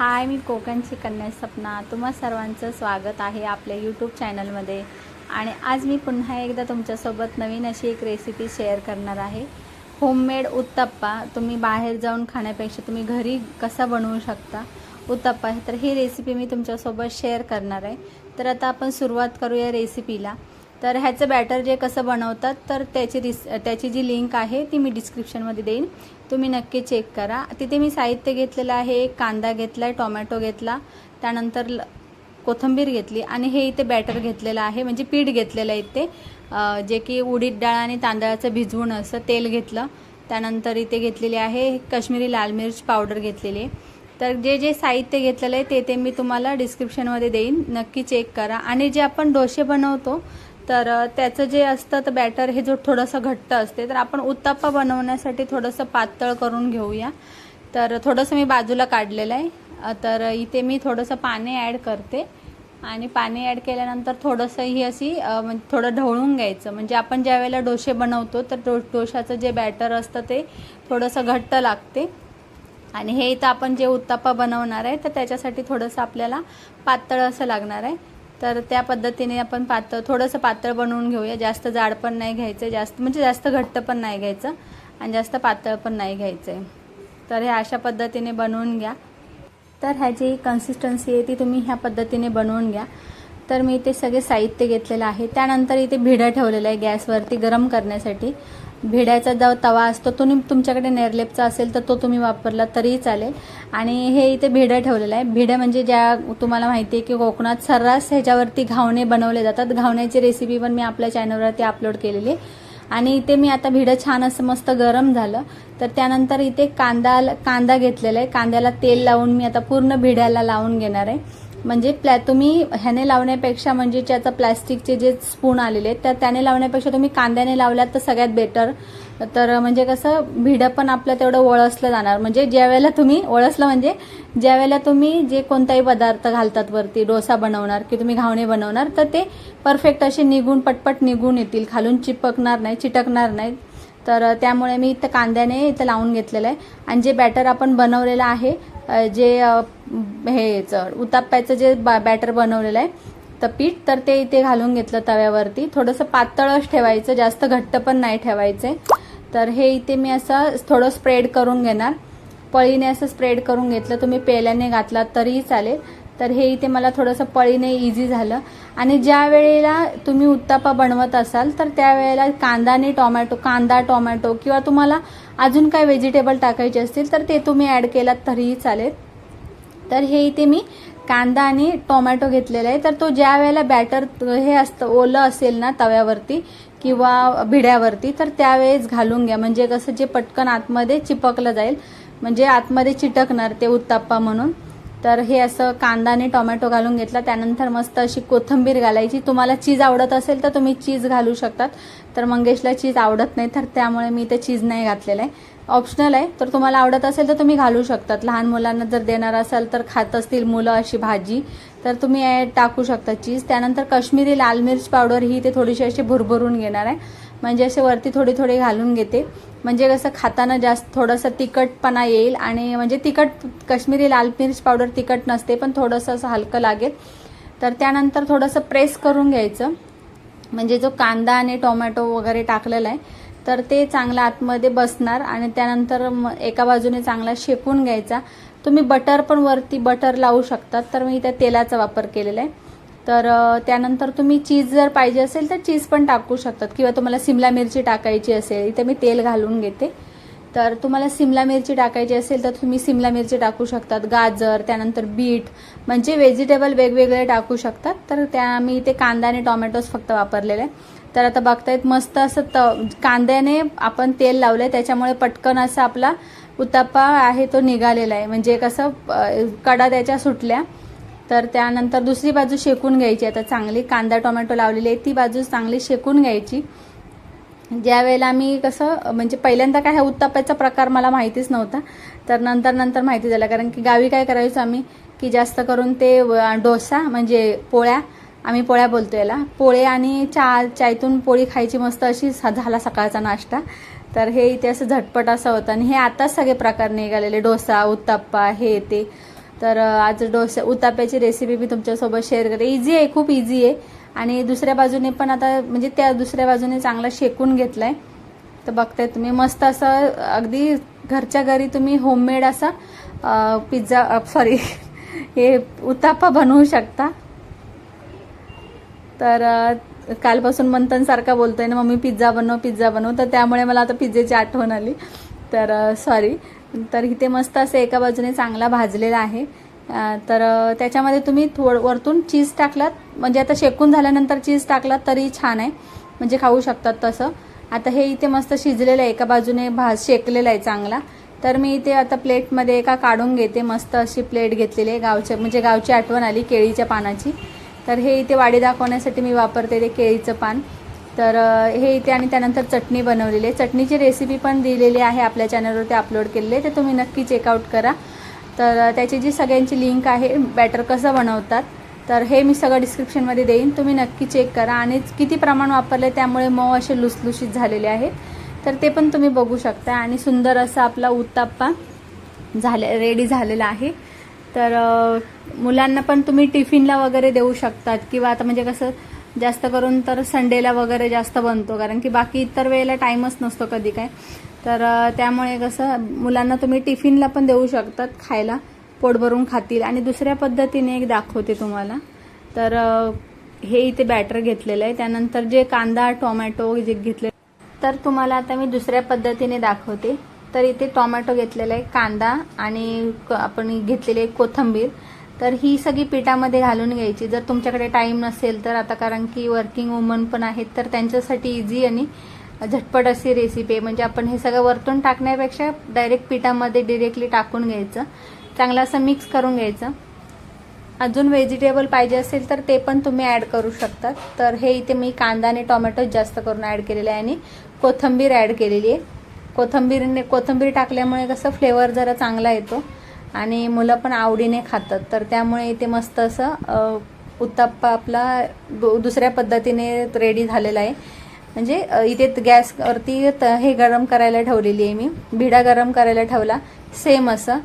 हाय मी कोकणची कन्या सपना. तुम्हा सर्वांचं स्वागत आहे आपल्या यूट्यूब चॅनलमध्ये आणि आज मी पुन्हा एकदा तुमच्यासोबत नवीन अशी एक रेसिपी शेअर करणार आहे. होममेड उत्तप्पा. तुम्ही बाहेर जाऊन खाण्यापेक्षा तुम्ही घरी कसा बनवू शकता उत्तप्पा तर ही रेसिपी मी तुमच्यासोबत शेअर करणार आहे. तर आता आपण सुरुवात करूया रेसिपीला तर ह्याचं बॅटर जे कसं बनवतात तर त्याची रिस त्याची जी लिंक आहे ती मी डिस्क्रिप्शनमध्ये देईन. तुम्ही नक्की चेक करा. तिथे मी साहित्य घेतलेलं आहे एक कांदा घेतला आहे टोमॅटो घेतला त्यानंतर ल कोथिंबीर घेतली आणि हे इथे बॅटर घेतलेलं आहे म्हणजे पीठ घेतलेलं आहे इथे. जे की उडीद डाळ आणि तांदळाचं भिजवून असं तेल घेतलं. त्यानंतर इथे घेतलेली आहे कश्मीरी लाल मिर्च पावडर घेतलेली. आहे तर जे जे साहित्य घेतलेलं आहे ते ते मी तुम्हाला डिस्क्रिप्शनमध्ये देईन. नक्की चेक करा. आणि जे आपण डोसे बनवतो तर त्याचं जे असतं तर बॅटर हे जो थोडंसं घट्ट असते तर आपण उत्तप्पा बनवण्यासाठी थोडंसं पातळ करून घेऊया. तर थोडंसं मी बाजूला काढलेलं आहे. तर इथे मी थोडंसं पाणी ॲड करते. आणि पाणी ॲड केल्यानंतर थोडंसं ही अशी म्हणजे थोडं ढवळून घ्यायचं. म्हणजे आपण ज्या वेळेला डोसे बनवतो तर डो डोशाचं जे बॅटर असतं ते थोडंसं घट्ट लागते. आणि हे इथं आपण जे उत्ताप्पा बनवणार आहे तर त्याच्यासाठी थोडंसं आपल्याला पातळ असं लागणार आहे. तर त्या पद्धतीने आपण पातळ थोडंसं पातळ बनवून घेऊया. जास्त जाड पण नाही घ्यायचं जास्त म्हणजे जास्त घट्ट पण नाही घ्यायचं आणि जास्त पातळ पण नाही घ्यायचं आहे तर हे अशा पद्धतीने बनवून घ्या. तर ह्याची कन्सिस्टन्सी आहे ती तुम्ही ह्या पद्धतीने बनवून घ्या. तर मी इथे सगळे साहित्य घेतलेलं आहे. त्यानंतर इथे भिडा ठेवलेला आहे गॅसवरती गरम करण्यासाठी. भिड्याचा जो तवा असतो तो तुमच्याकडे नेरलेपचा असेल तर तो तुम्ही वापरला तरीही चालेल. आणि हे इथे भिडं ठेवलेलं आहे. भिडं म्हणजे ज्या तुम्हाला माहिती आहे की कोकणात सर्रास ह्याच्यावरती घावणे बनवले जातात. घावण्याची रेसिपी पण मी आपल्या चॅनलवरती अपलोड केलेली आहे. आणि इथे मी आता भिडं छान असं मस्त गरम झालं. तर त्यानंतर इथे कांदा कांदा घेतलेला आहे. कांद्याला तेल लावून मी आता पूर्ण भिड्याला लावून घेणार आहे. म्हणजे प्लॅ तुम्ही ह्याने लावण्यापेक्षा म्हणजे ज्याचा प्लॅस्टिकचे जे स्पून आलेले आहेत तर त्याने लावण्यापेक्षा तुम्ही कांद्याने लावल्यात तर सगळ्यात बेटर तर म्हणजे कसं भिडं पण आपलं तेवढं वळसलं जाणार. म्हणजे ज्या वेळेला तुम्ही वळसलं म्हणजे ज्या वेळेला तुम्ही जे कोणताही पदार्थ घालतात वरती डोसा बनवणार की तुम्ही घावणे बनवणार तर ते परफेक्ट असे निघून पटपट निघून येतील. खालून चिपकणार नाही चिटकणार नाही. तर त्यामुळे मी इथं कांद्याने इथं लावून घेतलेलं आहे. आणि जे बॅटर आपण बनवलेलं आहे जे अ, हे उताप्याचं जे बॅटर बनवलेलं आहे तर पीठ तर ते इथे घालून घेतलं तव्यावरती. थोडंसं पातळच ठेवायचं जास्त घट्ट पण नाही ठेवायचे. तर हे इथे मी असं थोडं स्प्रेड करून घेणार. पळीने असं स्प्रेड करून घेतलं तुम्ही पेल्याने घातलात तरीही चालेल. तर हे इथे मला थोडंसं पळीने इझी झालं. आणि ज्या वेळेला तुम्ही उत्तापा बनवत असाल तर त्यावेळेला कांदा आणि टोमॅटो कांदा टोमॅटो किंवा तुम्हाला अजून काय व्हेजिटेबल टाकायचे असतील तर ते तुम्ही ॲड केलात तरीही चालेल. तर हे इथे मी कांदा आणि टोमॅटो घेतलेला आहे. तर तो ज्या वेळेला बॅटर हे असतं ओलं असेल ना तव्यावरती किंवा भिड्यावरती तर त्यावेळेस घालून घ्या. म्हणजे कसं जे पटकन आतमध्ये चिपकलं जाईल म्हणजे आतमध्ये चिटकणार ते उत्ताप्पा म्हणून. तर हे असं कांदा आणि टोमॅटो घालून घेतला. त्यानंतर मस्त अशी कोथिंबीर घालायची. तुम्हाला चीज आवडत असेल तर तुम्ही चीज घालू शकतात. तर मंगेशला चीज आवडत नाही तर त्यामुळे मी ते चीज नाही घातलेलं आहे. ऑप्शनल आहे तर तुम्हाला आवडत असेल तर तुम्ही घालू शकतात. लहान मुलांना जर देणार असाल तर खात असतील मुलं अशी भाजी तर तुम्ही टाकू शकता चीज. त्यानंतर काश्मीरी लाल मिर्च पावडर ही ते थोडीशी अशी भुरभरून घेणार आहे. म्हणजे असे वरती थोडी थोडी घालून घेते. म्हणजे कसं खाताना जास्त थोडंसं तिखटपणा येईल आणि म्हणजे तिखट काश्मीरी लाल मिर्च पावडर तिखट नसते पण थोडंसं असं हलकं लागेल. तर त्यानंतर थोडंसं प्रेस करून घ्यायचं. म्हणजे जो कांदा आणि टोमॅटो वगैरे टाकलेला आहे तर ते चांगलं आतमध्ये बसणार आणि त्यानंतर एका बाजूने चांगला शेकून घ्यायचा. तुम्ही बटर पण वरती बटर लावू शकतात तर मी त्या तेलाचा वापर केलेला आहे. तर त्यानंतर तुम्ही चीज जर पाहिजे असेल तर चीज पण टाकू शकतात. किंवा तुम्हाला सिमला मिरची टाकायची असेल इथे मी तेल घालून घेते. तर तुम्हाला सिमला मिरची टाकायची असेल तर तुम्ही सिमला मिरची टाकू शकतात. गाजर त्यानंतर बीट म्हणजे व्हेजिटेबल वेगवेगळे टाकू शकतात. तर त्या मी इथे कांदा आणि टोमॅटोज फक्त वापरलेले आहे तर आता बघतायत मस्त असं त कांद्याने आपण तेल लावलं आहे त्याच्यामुळे पटकन असं आपला उत्ताप्पा आहे तो निघालेला आहे. म्हणजे कसं कडा त्याच्या सुटल्या. तर त्यानंतर दुसरी बाजू शेकून घ्यायची. आता चांगली कांदा टोमॅटो लावलेली आहे ती बाजू चांगली शेकून घ्यायची. ज्या वेळेला मी कसं म्हणजे पहिल्यांदा काय हा उत्ताप्याचा प्रकार मला माहितीच नव्हता. तर नंतर नंतर माहिती झाला कारण की गावी काय करायचो आम्ही की जास्त करून ते डोसा म्हणजे पोळ्या आम्ही पोळ्या बोलतो याला. पोळे आणि चा चायतून पोळी खायची मस्त अशी झाला सकाळचा नाश्ता. तर हे इथे असं झटपट असं होतं. आणि हे आताच सगळे प्रकार निघालेले डोसा उत्ताप्पा हे ते. तर आज डोसा उताप्याची रेसिपी मी तुमच्यासोबत शेअर करते इझी आहे खूप इझी आहे. आणि दुसऱ्या बाजूने पण आता म्हणजे त्या दुसऱ्या बाजूने चांगला शेकून घेतलाय. तर बघताय तुम्ही मस्त असं अगदी घरच्या घरी तुम्ही होममेड असा पिझ्झा सॉरी हे उत्ताप्पा बनवू शकता. तर कालपासून मंथनसारखा बोलतोय ना मम्मी पिझ्झा बनव पिझ्झा बनव. तर त्यामुळे मला आता पिझ्झेची आठवण आली. तर सॉरी तर इथे मस्त असं एका बाजूने चांगला भाजलेला आहे. तर त्याच्यामध्ये तुम्ही थोड वरतून चीज टाकलात. म्हणजे आता शेकून झाल्यानंतर चीज टाकलात तरी छान आहे. म्हणजे खाऊ शकतात तसं. आता हे इथे मस्त शिजलेलं आहे. एका बाजूने भाज शेकलेलं आहे चांगला. तर मी इथे आता प्लेटमध्ये एका काढून घेते. मस्त अशी प्लेट घेतलेली आहे गावच्या म्हणजे गावची आठवण आली केळीच्या पानाची. तर हे इथे वाडी दाखवण्यासाठी मी वापरते ते केळीचं पान. तर हे इथे आणि त्यानंतर चटणी बनवलेली आहे. चटणीची रेसिपी पण दिलेली आहे आपल्या चॅनलवरती अपलोड केलेली आहे. ते तुम्ही नक्की चेकआउट करा. तर त्याची जी सगळ्यांची लिंक आहे बॅटर कसं बनवतात तर हे मी सगळं डिस्क्रिप्शनमध्ये देईन. तुम्ही नक्की चेक करा. आणि किती प्रमाण वापरले त्यामुळे मऊ असे लुसलुशीत झालेले आहेत. तर ते पण तुम्ही बघू शकता. आणि सुंदर असा आपला उत्ताप्पा झाले रेडी झालेला आहे. तर मुलांना पण तुम्ही टिफिनला वगैरे देऊ शकतात. किंवा आता म्हणजे कसं जास्त करून तर संडेला वगैरे जास्त बनतो कारण की बाकी इतर वेळेला टाईमच नसतो कधी काय. तर त्यामुळे कसं मुलांना तुम्ही टिफिनला पण देऊ शकतात खायला पोट भरून खातील. आणि दुसऱ्या पद्धतीने एक दाखवते तुम्हाला. तर हे इथे बॅटर घेतलेलं आहे. त्यानंतर जे कांदा टोमॅटो जे घेतले तर तुम्हाला आता मी दुसऱ्या पद्धतीने दाखवते. तर इथे टोमॅटो घेतलेला आहे कांदा आणि क- आपण घेतलेली आहे कोथंबीर. तर ही सगळी पिठामध्ये घालून घ्यायची. जर तुमच्याकडे टाईम नसेल तर आता कारण की वर्किंग वुमन पण आहेत तर त्यांच्यासाठी इझी आणि झटपट अशी रेसिपी आहे. म्हणजे आपण हे सगळं वरतून टाकण्यापेक्षा डायरेक्ट पिठामध्ये डिरेक्टली टाकून घ्यायचं. चांगलं असं मिक्स करून घ्यायचं. अजून व्हेजिटेबल पाहिजे असेल तर ते पण तुम्ही ॲड करू शकतात. तर हे इथे मी कांदा आणि टोमॅटो जास्त करून ॲड केलेलं आहे आणि कोथंबीर ॲड केलेली आहे. कोथंबीरने कोथंबीर टाकल्यामुळे कसं फ्लेवर जरा चांगला येतो. आणि मुलं पण आवडीने खातात. तर त्यामुळे इथे मस्त असं उत्तप्पा आपला दु दुसऱ्या पद्धतीने रेडी झालेला आहे. म्हणजे इथे गॅसवरती त- हे गरम करायला ठेवलेली आहे मी. भिडा गरम करायला ठेवला. सेम असं.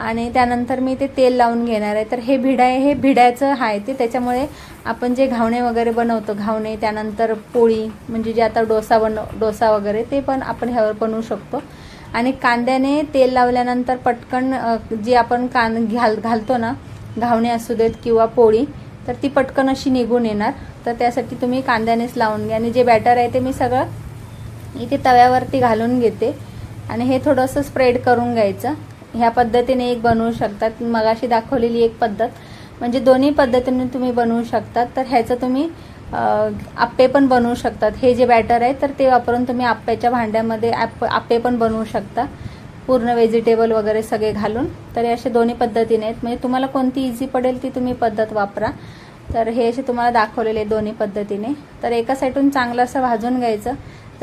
आणि त्यानंतर मी ते तेल लावून घेणार आहे. तर हे भिडा आहे हे भिड्याचं आहे ते. त्याच्यामुळे आपण जे घावणे वगैरे बनवतो घावणे त्यानंतर पोळी म्हणजे जे आता डोसा बनव डोसा वगैरे ते पण आपण ह्यावर बनवू शकतो. आणि कांद्याने तेल लावल्यानंतर पटकन जी आपण कान घाल घालतो ना घावणे असू देत किंवा पोळी तर ती पटकन अशी निघून येणार. तर त्यासाठी तुम्ही कांद्यानेच लावून घ्या. आणि जे बॅटर आहे ते मी सगळं इथे तव्यावरती घालून घेते. आणि हे थोडंसं स्प्रेड करून घ्यायचं. ह्या पद्धतीने एक बनवू शकतात. मगाशी दाखवलेली एक पद्धत. म्हणजे दोन्ही पद्धतीने तुम्ही बनवू शकतात. तर ह्याचं तुम्ही आप्पे पण बनवू शकतात. हे जे बॅटर आहे तर ते वापरून तुम्ही आप्प्याच्या भांड्यामध्ये ॲप आप्पे पण बनवू शकता. पूर्ण व्हेजिटेबल वगैरे सगळे घालून. तर हे असे दोन्ही पद्धतीने आहेत. म्हणजे तुम्हाला कोणती इझी पडेल ती तुम्ही पद्धत वापरा. तर हे असे तुम्हाला दाखवलेले दोन्ही पद्धतीने. तर एका साईडून चांगलं असं भाजून घ्यायचं.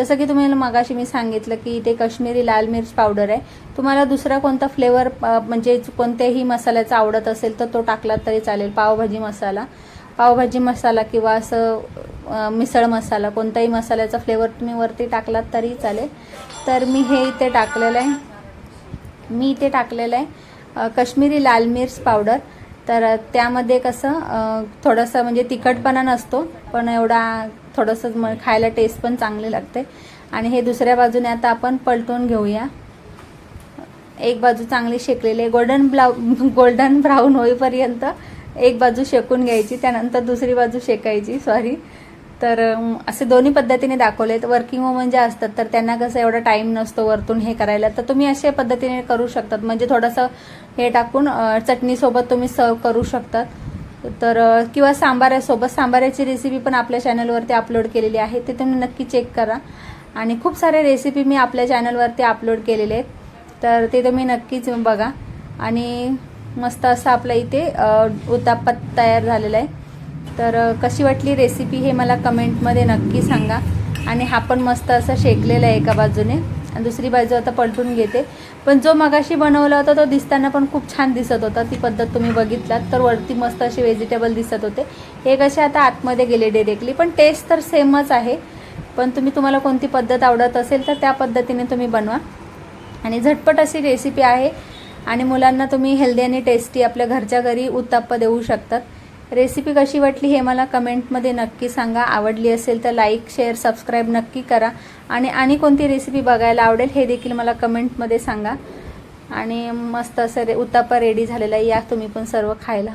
जसं की तुम्हाला मगाशी मी सांगितलं की इथे काश्मीरी लाल मिर्च पावडर आहे. तुम्हाला दुसरा कोणता फ्लेवर म्हणजे कोणत्याही मसाल्याचा आवडत असेल तर तो टाकलात तरी चालेल. पावभाजी मसाला. पावभाजी मसाला किंवा असं मिसळ मसाला कोणताही मसाल्याचा फ्लेवर तुम्ही वरती टाकलात तरी चालेल. तर मी हे इथे टाकलेलं आहे. मी इथे टाकलेलं आहे अ, काश्मीरी लाल मिर्च पावडर तर त्यामध्ये कसं थोडंसं म्हणजे तिखटपणा नसतो पण एवढा थोडंसं म खायला टेस्ट पण चांगली लागते. आणि हे दुसऱ्या बाजूने आता आपण पलटून घेऊया. एक बाजू चांगली शेकलेली गोल्डन ब्लाउ गोल्डन ब्राऊन होईपर्यंत एक बाजू शेकून घ्यायची त्यानंतर दुसरी बाजू शेकायची सॉरी तर असे दोन्ही पद्धतीने दाखवलेत वर्किंग वुमन ज्या असतात तर त्यांना कसं एवढा टाईम नसतो वरतून हे करायला. तर तुम्ही अशा पद्धतीने करू शकतात. म्हणजे थोडंसं हे टाकून चटणीसोबत तुम्ही सर्व करू शकतात. तर किंवा सांबारासोबत सांबाराची रेसिपी पण आपल्या चॅनलवरती अपलोड केलेली आहे. ते तुम्ही नक्की चेक करा. आणि खूप साऱ्या रेसिपी मी आपल्या चॅनलवरती अपलोड केलेले आहेत. तर ते तुम्ही नक्कीच बघा. आणि मस्त असं आपल्या इथे अ, उत्ताप्पा तयार झालेला आहे. तर कशी वाटली रेसिपी हे मला कमेंटमध्ये नक्की सांगा. आणि हा पण मस्त असं शेकलेला आहे एका बाजूने. आणि दुसरी बाजू आता पलटून घेते. पण जो मगाशी बनवला होता तो दिसताना पण खूप छान दिसत होता. ती पद्धत तुम्ही बघितलात. तर वरती मस्त असे व्हेजिटेबल दिसत होते. हे कसे आता आतमध्ये गेले डिरेक्टली पण टेस्ट तर सेमच आहे. पण तुम्ही तुम्हाला कोणती पद्धत आवडत असेल तर त्या पद्धतीने तुम्ही बनवा. आणि झटपट अशी रेसिपी आहे. आणि मुलांना तुम्ही हेल्दी आणि टेस्टी आपल्या घरच्या घरी उत्ताप्पा देऊ शकतात. रेसिपी कशी वाटली हे मला कमेंटमध्ये नक्की सांगा. आवडली असेल तर लाईक शेअर सबस्क्राईब नक्की करा. आणि आणि कोणती रेसिपी बघायला आवडेल हे देखील मला कमेंटमध्ये सांगा. आणि मस्त असं रे उत्तापा रेडी झालेला आहे. या तुम्ही पण सर्व खायला.